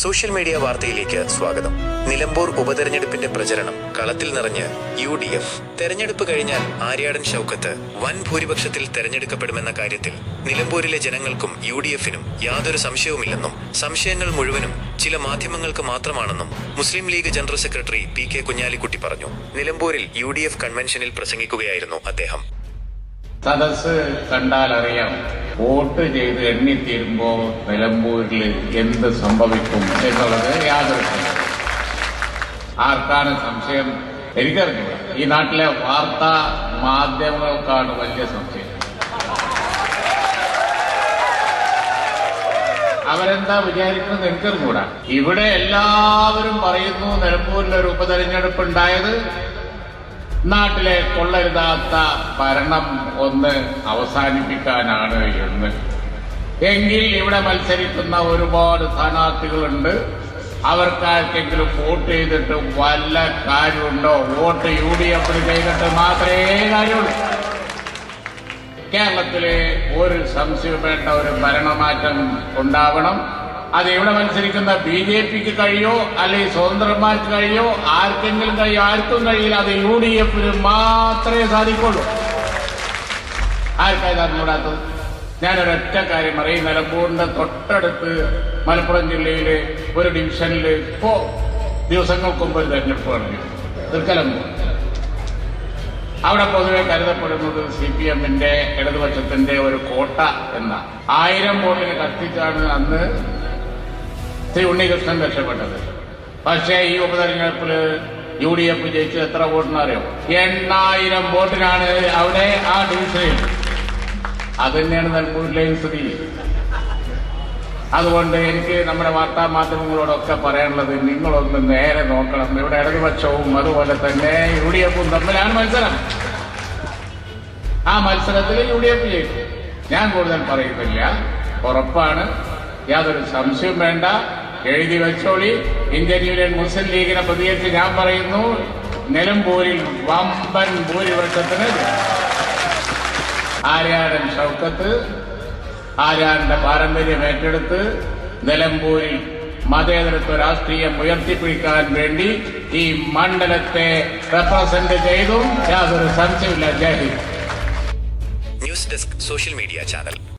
Social media വാർത്തയിലേക്ക് സ്വാഗതം. നിലമ്പൂർ ഉപതെരഞ്ഞെടുപ്പിന്റെ പ്രചരണം കളത്തിൽ നിറഞ്ഞ് യു ഡി എഫ്. തെരഞ്ഞെടുപ്പ് കഴിഞ്ഞാൽ ആര്യാടൻ ഷൗക്കത്ത് വൻ ഭൂരിപക്ഷത്തിൽ തെരഞ്ഞെടുക്കപ്പെടുമെന്ന കാര്യത്തിൽ നിലമ്പൂരിലെ ജനങ്ങൾക്കും യു ഡി എഫിനും യാതൊരു സംശയവുമില്ലെന്നും സംശയങ്ങൾ മുഴുവനും ചില മാധ്യമങ്ങൾക്ക് മാത്രമാണെന്നും Muslim League general secretary P K Kunhalikutty പറഞ്ഞു. നിലമ്പൂരിൽ യു ഡി എഫ് കൺവെൻഷനിൽ പ്രസംഗിക്കുകയായിരുന്നു അദ്ദേഹം. കണ്ടാൽ അറിയാം വോട്ട് ചെയ്ത് എണ്ണിത്തീരുമ്പോൾ നിലമ്പൂരിൽ എന്ത് സംഭവിക്കും എന്നുള്ളത് യാതൊരു ആർക്കാണ് സംശയം? എനിക്കറിഞ്ഞില്ല ഈ നാട്ടിലെ വാർത്താ മാധ്യമങ്ങൾക്കാണ് വലിയ സംശയം. അവരെന്താ വിചാരിക്കുന്നത് എനിക്കറിഞ്ഞൂടാ. ഇവിടെ എല്ലാവരും പറയുന്നു നിലമ്പൂരിൽ ഒരു ഉപതെരഞ്ഞെടുപ്പ് ഉണ്ടായത് നാട്ടിലെ കൊള്ളരുതാത്ത ഭരണം ഒന്ന് അവസാനിപ്പിക്കാനാണ് എന്ന്. എങ്കിൽ ഇവിടെ മത്സരിക്കുന്ന ഒരുപാട് സ്ഥാനാർത്ഥികളുണ്ട്. അവർക്കാർക്കെങ്കിലും വോട്ട് ചെയ്തിട്ട് വല്ല കാര്യമുണ്ടോ? വോട്ട് യു ഡി എഫിന് ചെയ്തിട്ട് മാത്രമേ കാര്യമുള്ളൂ. കേരളത്തിലെ ഒരു സംശയം വേണ്ട ഒരു ഭരണമാറ്റം ഉണ്ടാവണം. അത് ഇവിടെ മത്സരിക്കുന്ന ബി ജെ പിക്ക് കഴിയോ അല്ലെങ്കിൽ സ്വതന്ത്രന്മാർക്ക് കഴിയോ ആർക്കെങ്കിലും കഴിയോ ആർക്കും കഴിയില്ല. അത് യു ഡി എഫിന് മാത്രമേ സാധിക്കുള്ളൂ. ആർക്കായത് അറിഞ്ഞുകൂടാത്തത്? ഞാനൊരൊറ്റ കാര്യം പറയും. നിലമ്പൂരിന്റെ തൊട്ടടുത്ത് മലപ്പുറം ജില്ലയിലെ ഒരു ഡിവിഷനിൽ ഇപ്പോ ദിവസങ്ങൾക്ക് മുമ്പ് ഒരു തെരഞ്ഞെടുപ്പ് പറഞ്ഞു തൃക്കലമ്പൂർ. അവിടെ പൊതുവെ കരുതപ്പെടുന്നത് സി പി എമ്മിന്റെ ഇടതുപക്ഷത്തിന്റെ ഒരു കോട്ട എന്ന ആയിരം വോട്ടിന് കത്തിച്ചാണ് അന്ന് ശ്രീ ഉണ്ണികൃഷ്ണൻ രക്ഷപ്പെട്ടത്. പക്ഷേ ഈ ഉപതെരഞ്ഞെടുപ്പിൽ യു ഡി എഫ് ജയിച്ചത് എത്ര വോട്ടിനറിയോ? എണ്ണായിരം വോട്ടിനാണ് അവിടെ ആ ഡിവിഷനിൽ. അത് തന്നെയാണ് നിലമ്പൂരിലെയും സ്ഥിതി. അതുകൊണ്ട് എനിക്ക് നമ്മുടെ വാർത്താ മാധ്യമങ്ങളോടൊക്കെ പറയാനുള്ളത് നിങ്ങളൊന്ന് നേരെ നോക്കണം. ഇവിടെ ഇടതുപക്ഷവും അതുപോലെ തന്നെ യു ഡി എഫും തമ്മിലാണ് മത്സരം. ആ മത്സരത്തിൽ യു ഡി എഫ് ജയിക്കും. ഞാൻ കൂടുതൽ പറയുന്നില്ല. ഉറപ്പാണ്. യാതൊരു സംശയവും വേണ്ട. എഴുതി വെച്ചോളി. ഇന്ത്യൻ യൂണിയൻ മുസ്ലിം ലീഗിനെ പ്രതികരിച്ച് ഞാൻ പറയുന്നു നിലമ്പൂരിൽ വമ്പൻ ഭൂരിപക്ഷത്തിന് ആര്യാടൻ ഷൗക്കത്ത് ആര്യാടന്റെ പാരമ്പര്യം ഏറ്റെടുത്ത് നിലമ്പൂരിൽ മതേതരത്വ രാഷ്ട്രീയം ഉയർത്തിപ്പിടിക്കാൻ വേണ്ടി ഈ മണ്ഡലത്തെ റെപ്രസെന്റ് ചെയ്തും യാതൊരു സംശയമില്ല Jai news desk social media channel.